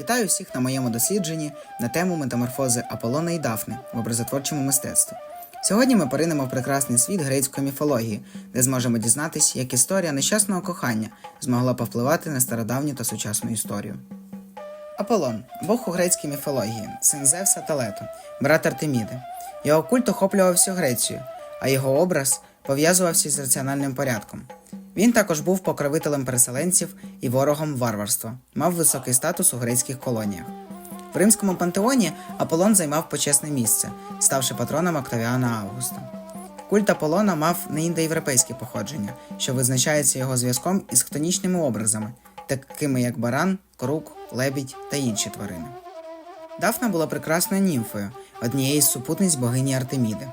Вітаю всіх на моєму дослідженні на тему метаморфози Аполлона і Дафни в образотворчому мистецтві. Сьогодні ми поринемо в прекрасний світ грецької міфології, де зможемо дізнатись, як історія нещасного кохання змогла повпливати на стародавню та сучасну історію. Аполлон бог у грецькій міфології, син Зевса та Лето, брат Артеміди. Його культ охоплював всю Грецію, а його образ пов'язувався з раціональним порядком. Він також був покровителем переселенців і ворогом варварства, мав високий статус у грецьких колоніях. В римському пантеоні Аполлон займав почесне місце, ставши патроном Октавіана Августа. Культ Аполлона мав неіндоєвропейське походження, що визначається його зв'язком із хтонічними образами, такими як баран, крук, лебідь та інші тварини. Дафна була прекрасною німфою, однією з супутниць богині Артеміди.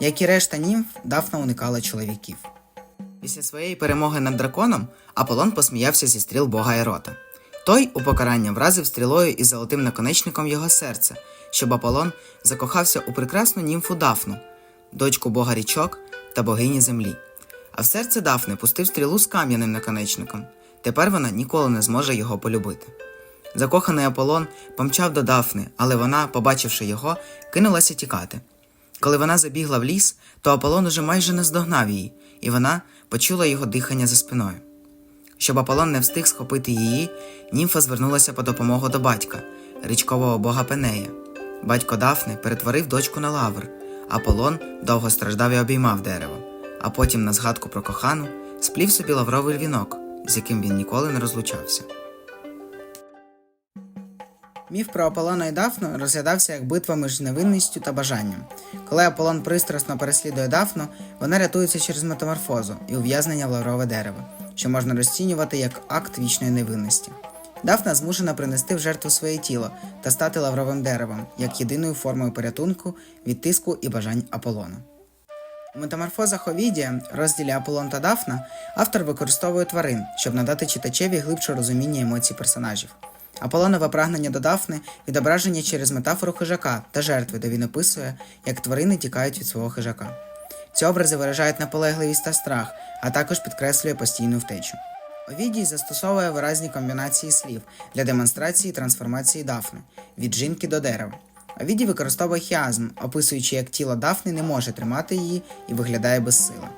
Як і решта німф, Дафна уникала чоловіків. Після своєї перемоги над драконом Аполлон посміявся зі стріл бога Ерота. Той у покарання вразив стрілою із золотим наконечником його серце, щоб Аполлон закохався у прекрасну німфу Дафну, дочку бога річок та богині землі. А в серце Дафни пустив стрілу з кам'яним наконечником. Тепер вона ніколи не зможе його полюбити. Закоханий Аполлон помчав до Дафни, але вона, побачивши його, кинулася тікати. Коли вона забігла в ліс, то Аполлон уже майже наздогнав її, і вона почула його дихання за спиною. Щоб Аполлон не встиг схопити її, німфа звернулася по допомогу до батька, річкового бога Пенея. Батько Дафни перетворив дочку на лавр. Аполлон довго страждав і обіймав дерево, а потім, на згадку про кохану, сплів собі лавровий вінок, з яким він ніколи не розлучався. Міф про Аполлона і Дафну розглядався як битва між невинністю та бажанням. Коли Аполлон пристрасно переслідує Дафну, вона рятується через метаморфозу і ув'язнення в лаврове дерево, що можна розцінювати як акт вічної невинності. Дафна змушена принести в жертву своє тіло та стати лавровим деревом як єдиною формою порятунку від тиску і бажань Аполлона. У метаморфозах Овідія, розділі Аполлон та Дафна, автор використовує тварин, щоб надати читачеві глибше розуміння емоцій персонажів. Аполлонове прагнення до Дафни відображення через метафору хижака та жертви, де він описує, як тварини тікають від свого хижака. Ці образи виражають наполегливість та страх, а також підкреслює постійну втечу. Овідій застосовує виразні комбінації слів для демонстрації трансформації Дафни від жінки до дерева. Овідій використовує хіазм, описуючи, як тіло Дафни не може тримати її і виглядає безсила.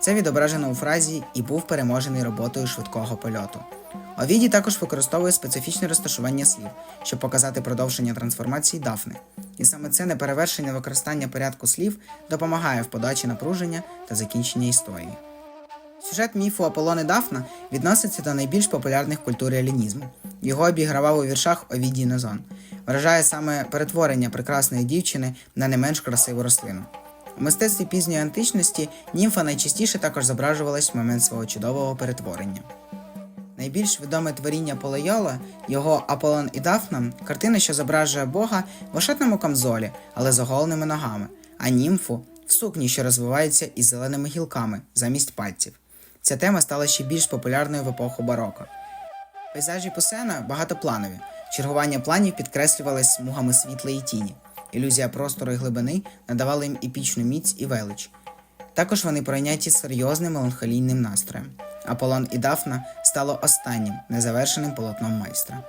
Це відображено у фразі і був переможений роботою швидкого польоту. Овідій також використовує специфічне розташування слів, щоб показати продовження трансформації Дафни. І саме це неперевершене використання порядку слів допомагає в подачі напруження та закінчення історії. Сюжет міфу Аполлон і Дафна відноситься до найбільш популярних культур реалінізму. Його обігравав у віршах Овідій Нозон. Вражає саме перетворення прекрасної дівчини на не менш красиву рослину. У мистецтві пізньої античності німфа найчастіше також зображувалась в момент свого чудового перетворення. Найбільш відоме творіння Полейола, його Аполлон і Дафна, картина, що зображує Бога в ошатному камзолі, але з оголеними ногами, а німфу в сукні, що розвивається із зеленими гілками замість пальців. Ця тема стала ще більш популярною в епоху бароко. Пейзажі Пусена багатопланові. Чергування планів підкреслювалось смугами світла і тіні. Ілюзія простору і глибини надавала їм епічну міць і велич. Також вони пройняті серйозним меланхолійним настроєм. Аполлон і Дафна стало останнім незавершеним полотном майстра.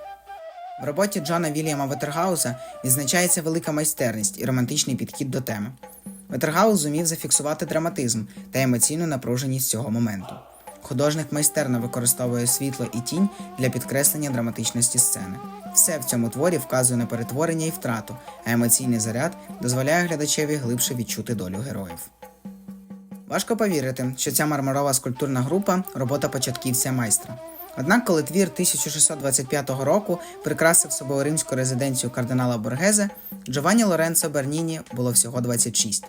В роботі Джона Вільяма Ветергауза відзначається велика майстерність і романтичний підхід до теми. Ветергаус зумів зафіксувати драматизм та емоційну напруженість цього моменту. Художник майстерно використовує світло і тінь для підкреслення драматичності сцени. Все в цьому творі вказує на перетворення і втрату, а емоційний заряд дозволяє глядачеві глибше відчути долю героїв. Важко повірити, що ця мармурова скульптурна група робота початківця майстра. Однак, коли твір 1625 року прикрасив собою римську резиденцію кардинала Боргезе, Джованні Лоренцо Берніні було всього 26.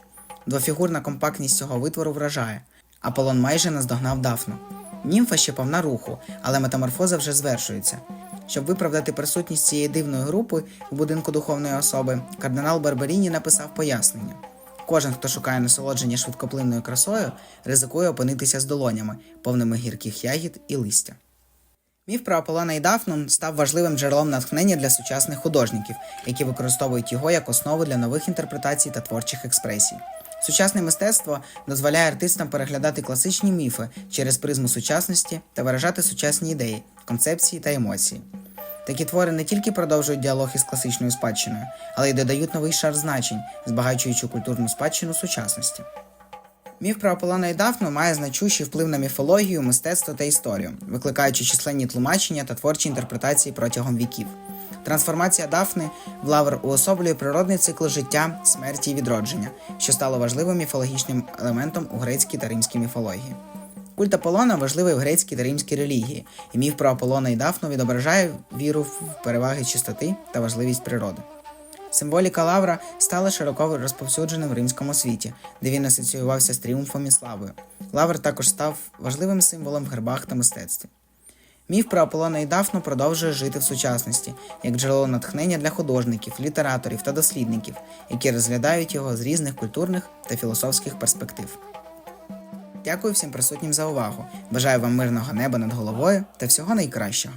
Двофігурна компактність цього витвору вражає. Аполлон майже наздогнав Дафну. Німфа ще повна руху, але метаморфоза вже звершується. Щоб виправдати присутність цієї дивної групи в будинку духовної особи, кардинал Барбаріні написав пояснення. Кожен, хто шукає насолодження швидкоплинною красою, ризикує опинитися з долонями, повними гірких ягід і листя. Міф про Аполлона і Дафну став важливим джерелом натхнення для сучасних художників, які використовують його як основу для нових інтерпретацій та творчих експресій. Сучасне мистецтво дозволяє артистам переглядати класичні міфи через призму сучасності та виражати сучасні ідеї, концепції та емоції. Такі твори не тільки продовжують діалог із класичною спадщиною, але й додають новий шар значень, збагачуючи культурну спадщину сучасності. Міф про Аполлона і Дафну має значущий вплив на міфологію, мистецтво та історію, викликаючи численні тлумачення та творчі інтерпретації протягом віків. Трансформація Дафни в лавр уособлює природний цикл життя, смерті і відродження, що стало важливим міфологічним елементом у грецькій та римській міфології. Культ Аполлона важливий в грецькій та римській релігії, і міф про Аполлона і Дафну відображає віру в переваги чистоти та важливість природи. Символіка Лавра стала широко розповсюдженим в римському світі, де він асоціювався з тріумфом і славою. Лавр також став важливим символом в гербах та мистецтві. Міф про Аполлона і Дафну продовжує жити в сучасності, як джерело натхнення для художників, літераторів та дослідників, які розглядають його з різних культурних та філософських перспектив. Дякую всім присутнім за увагу. Бажаю вам мирного неба над головою та всього найкращого.